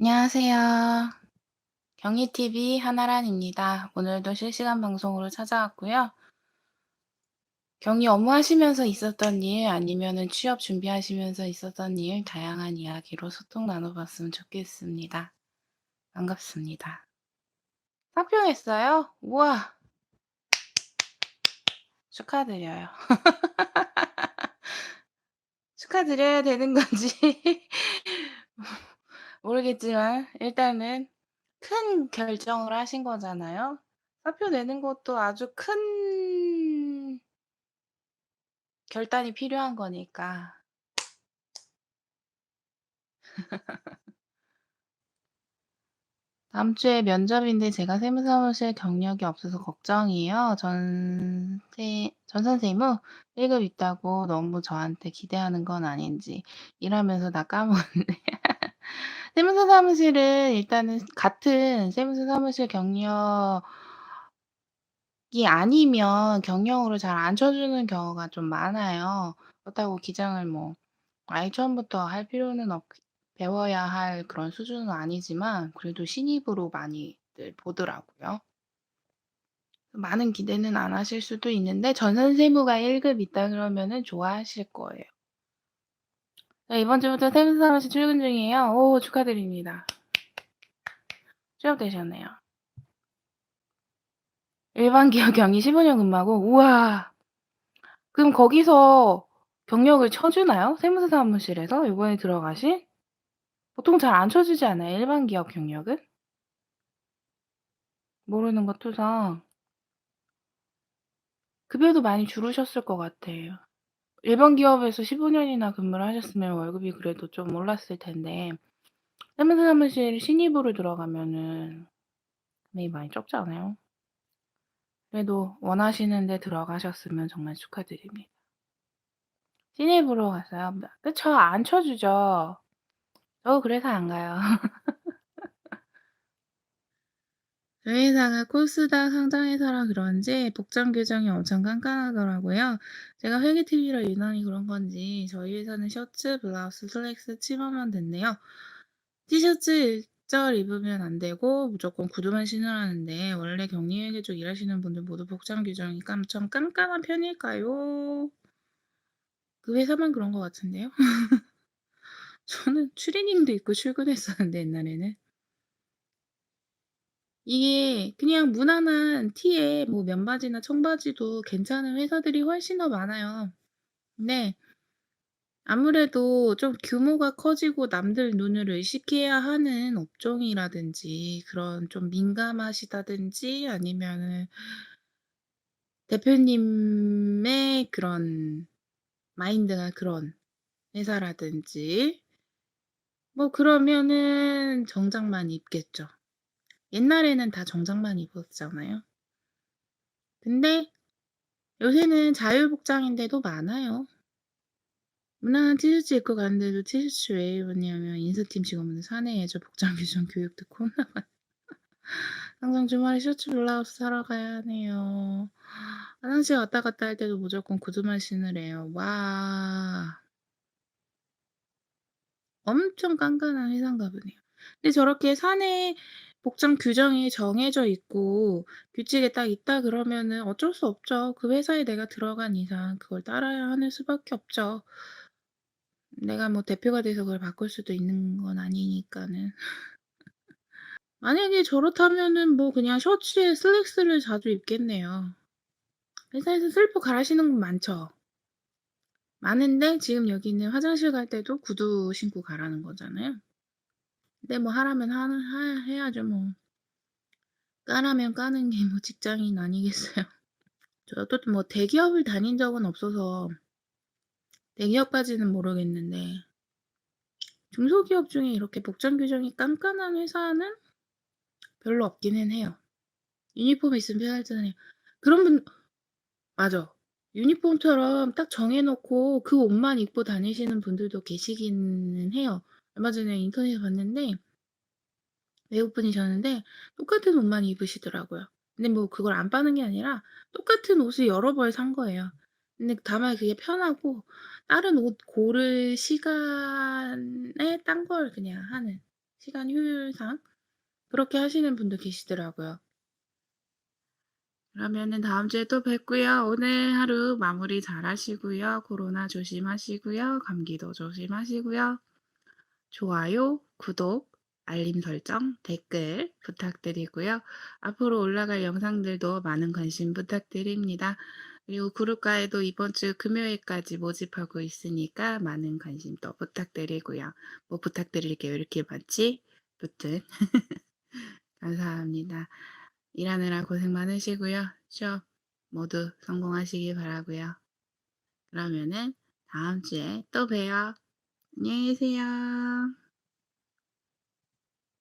안녕하세요. 경희TV 한아란입니다. 오늘도 실시간 방송으로 찾아왔고요. 경희 업무하시면서 있었던 일 아니면은 취업 준비하시면서 있었던 일 다양한 이야기로 소통 나눠 봤으면 좋겠습니다. 반갑습니다. 합격했어요? 우와. 축하드려요. 축하드려야 되는 건지 모르겠지만 일단은 큰 결정을 하신 거잖아요. 사표 내는 것도 아주 큰 결단이 필요한 거니까. 다음 주에 면접인데 제가 세무사무실 경력이 없어서 걱정이에요. 전 세 전선세무 1급 있다고 너무 저한테 기대하는 건 아닌지 일하면서 다 까먹었네. 세무사 사무실은 일단은 같은 세무사 사무실 경력 이 아니면 경영으로 잘 안 쳐 주는 경우가 좀 많아요. 그렇다고 기장을 뭐 아예 처음부터 할 필요는 없 배워야 할 그런 수준은 아니지만 그래도 신입으로 많이들 보더라고요. 많은 기대는 안 하실 수도 있는데 전산세무가 1 급 있다 그러면은 좋아하실 거예요. 네 이번 주부터 세무사 사무실 출근 중이에요. 오 축하드립니다. 취업되셨네요. 일반 기업 경위 15년 근무하고 우와. 그럼 거기서 경력을 쳐주나요? 세무사 사무실에서 요번에 들어가신? 보통 잘 안 쳐주지 않아요, 일반 기업 경력은? 모르는 거 토성. 급여도 많이 줄으셨을 것 같아요. 일반 기업에서 15 년이나 근무를 하셨으면 월급이 그래도 좀 올랐을 텐데 세무사 사무실 신입으로 들어가면은 금액이 많이 적지 않아요? 그래도 원하시는 데 들어가셨으면 정말 축하드립니다. 신입으로 갔어요? 그쵸. 안 쳐주죠. 저도 그래서 안 가요. 저희 회사가 코스닥 상장회사라 그런지 복장 규정이 엄청 깐깐하더라고요. 제가 회계TV라 유난히 그런 건지 저희 회사는 셔츠, 블라우스, 슬랙스, 치마만 된대요. 티셔츠 일절 입으면 안 되고 무조건 구두만 신으라는데 원래 격리회계 쪽 일하시는 분들 모두 복장 규정이 깜좀 깐깐한 편일까요? 그 회사만 그런 것 같은데요. 저는 추리닝도 입고 출근했었는데 옛날에는. 이게 그냥 무난한 티에 뭐 면바지나 청바지도 괜찮은 회사들이 훨씬 더 많아요. 근데 아무래도 좀 규모가 커지고 남들 눈을 의식해야 하는 업종이라든지 그런 좀 민감하시다든지 아니면은 대표님의 그런 마인드가 그런 회사라든지 뭐 그러면은 정장만 입겠죠. 옛날에는 다 정장만 입었잖아요. 근데 요새는 자율복장인데도 많아요. 무난한 티셔츠 입고 갔는데도 티셔츠 왜 입었냐면 인사팀 직원분들 사내에저 복장 규정 교육 듣고 혼나봐요. 항상 주말에 셔츠 블라우스 사러 가야 하네요. 화장실 왔다 갔다 할 때도 무조건 구두만 신으래요. 와. 엄청 깐깐한 회사인가 보네요. 근데 저렇게 사내 복장 규정이 정해져 있고 규칙에 딱 있다 그러면은 어쩔 수 없죠. 그 회사에 내가 들어간 이상 그걸 따라야 하는 수밖에 없죠. 내가 뭐 대표가 돼서 그걸 바꿀 수도 있는 건 아니니까는. 만약에 저렇다면은 뭐 그냥 셔츠에 슬랙스를 자주 입겠네요. 회사에서 슬퍼 가라시는 분 많죠. 많은데 지금 여기는 화장실 갈 때도 구두 신고 가라는 거잖아요. 근데 뭐 하라면 하는 하 해야죠 뭐. 까라면 까는 게 뭐 직장인 아니겠어요. 저도 뭐 대기업을 다닌 적은 없어서 대기업까지는 모르겠는데 중소기업 중에 이렇게 복장 규정이 깐깐한 회사는 별로 없기는 해요. 유니폼 있으면 편하잖아요. 그런 분 맞아. 유니폼처럼 딱 정해 놓고 그 옷만 입고 다니시는 분들도 계시기는 해요. 얼마 전에 인터넷에 봤는데 외국분이셨는데 똑같은 옷만 입으시더라고요. 근데 뭐 그걸 안 빠는 게 아니라 똑같은 옷을 여러 벌 산 거예요. 근데 다만 그게 편하고 다른 옷 고를 시간에 딴 걸 그냥 하는. 시간 효율상 그렇게 하시는 분도 계시더라고요. 그러면은 다음 주에 또 뵙고요. 오늘 하루 마무리 잘 하시고요. 코로나 조심하시고요. 감기도 조심하시고요. 좋아요, 구독, 알림 설정, 댓글 부탁드리고요. 앞으로 올라갈 영상들도 많은 관심 부탁드립니다. 그리고 그룹가에도 이번 주 금요일까지 모집하고 있으니까 많은 관심 또 부탁드리고요. 뭐 부탁드릴 게왜 이렇게 많지? 무튼 감사합니다. 일하느라 고생 많으시고요. 취업 모두 성공하시기 바라고요. 그러면은 다음 주에 또 봬요. 안녕히 계세요.